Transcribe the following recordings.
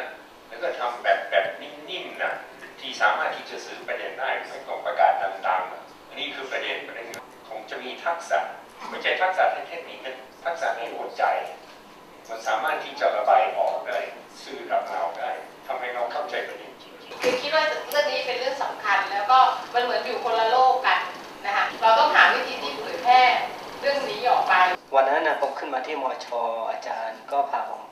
นแล้วก็ทำแบบแบบนิ่มๆนะที่สามารถที่จะสื่อประเด็นได้ไม่ต้องประกาศต่างๆอันนี้คือประเด็นประเด็นคงจะมีทักษะไม่ใช่ทักษะเทคนิคนะทักษะในหัวใจ มันสามารถที่จะระบายออกได้สื่อกับเราได้ ทำให้เราเข้าใจประเด็นจริงๆคือคิดว่าเรื่องนี้เป็นเรื่องสำคัญ แล้วก็มันเหมือนอยู่คนละโลกกันนะคะเราต้องหาวิธีที่เผยแพร่เรื่องนี้ออกไป วันนั้นนะผมขึ้นมาที่มอชออาจารย์ก็พาผม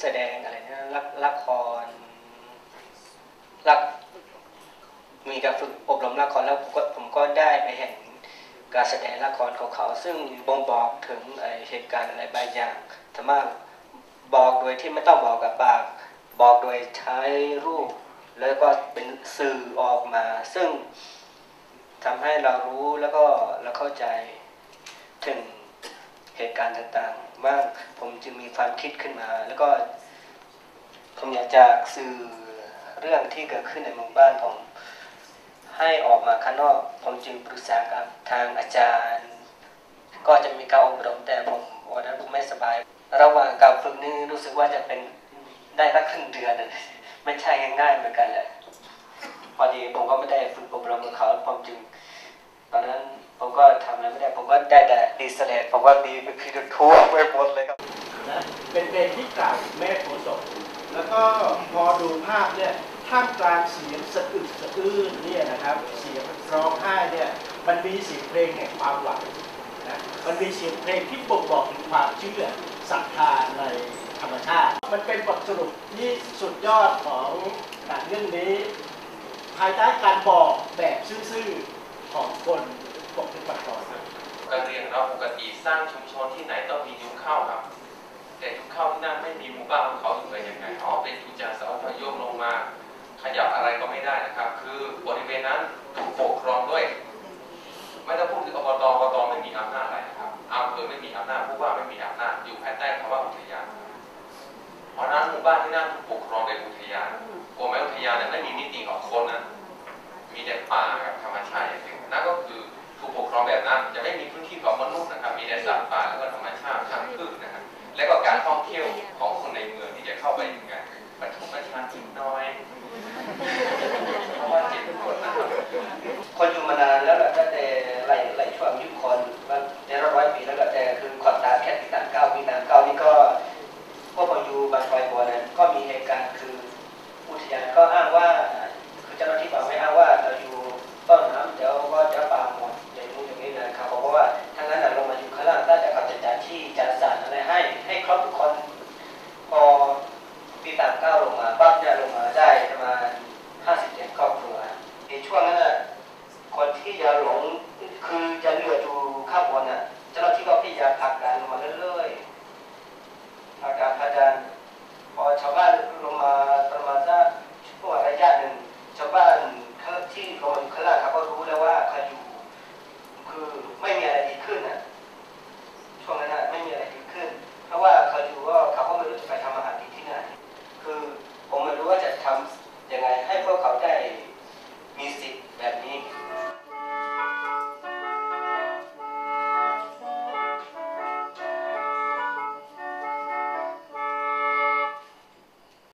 แสดงอะไรนะละละครละมีการฝึกอบรมละครแล้วผมก็ผมก็ได้ไปเห็นการแสดงละครของเขา ซึ่งบ่งบอกถึงเหตุการณ์อะไรบางอย่างสามารถบอกโดยที่ไม่ต้องบอกกับปาก บอกโดยใช้รูป แล้วก็เป็นสื่อออกมา ซึ่งทำให้เรารู้แล้วก็เราเข้าใจถึง เหตุการณ์ต่างๆว่าผมจึงมีความคิดขึ้นมา แล้วก็ผมอยากจะสื่อเรื่องที่เกิดขึ้นในหมู่บ้านผมให้ออกมาข้างนอก ผมจึงปรึกษากับทางอาจารย์ ก็จะมีการอบรมแต่ผมวันนั้นผมไม่สบาย ระหว่างการฝึกนี่รู้สึกว่าจะเป็นได้ตั้งครึ่งเดือนไม่ใช่ง่ายๆเหมือนกันแหละพอดีผมก็ไม่ได้ฝึกอบรมกับเขาผมจึง ตอนนั้นผมก็ทำอะไรไม่ได้ผมก็ได้แต่ ดีสเลตผมก็ดีไปคือทั่วไปหมดเลยครับนะเป็นเพลงที่กล่าวแม่โพธิ์ศพแล้วก็พอดูภาพเนี่ยท่ามกลางเสียงสะอึกสะอื้นเนี่ยนะครับ เสียงร้องไห้เนี่ยมันมีเสียงเพลงแห่งความหวังนะมันมีเสียงเพลงที่บ่งบอกถึงความเชื่อศรัทธาในธรรมชาติ มันเป็นบทสรุปที่สุดยอดของหนังเรื่องนี้ ภายใต้การบอกแบบซื่อๆของคนปกติ ปกครองโดยอุทยานกรมไม้อุทยานเนี่ยไม่มีนิติของคนนะมีแต่ป่ากับธรรมชาติอย่างเดียวนั่นก็คือถูกปกครองแบบนั้น จะไม่มีพื้นที่ของมนุษย์นะครับ มีแต่สัตว์ป่าแล้วก็ธรรมชาติทางพืชนะครับ และก็การท่องเที่ยวของคนในเมืองที่จะเข้าไปยังไงบรรทุกประชาชนน้อยเพราะว่าเจ็บปวดนะครับคนอยู่มานานแล้วแหละตั้งแต่ไหลไหลช่วงยุคคน ตุการณ์คืออุทยานก็อ้างว่าคือเจ้าหน้าที่บอกไม่อ้างว่าเราอยู่ต้นน้ำเดี๋ยวก็จะป่าหมดอย่างนู้นอย่างนี้นะครับเพราะว่าทางนั้นน่ะลงมาอยู่ข้างล่างใต้แต่เขาจะจัดที่จัดสรรอะไรให้ให้ครบทุกคนพอปีสามเก้าวลงมาปั๊บเนี่ยลงมาได้ประมาณห้าสิบเจ็ดครอบครัวในช่วงนั้นน่ะคนที่จะหลงคือจะเหลืออยู่ข้างบนน่ะเจ้าหน้าที่ก็พยายามผลักดันลงมาเรื่อยๆผลักดันผลักดัน Kagak.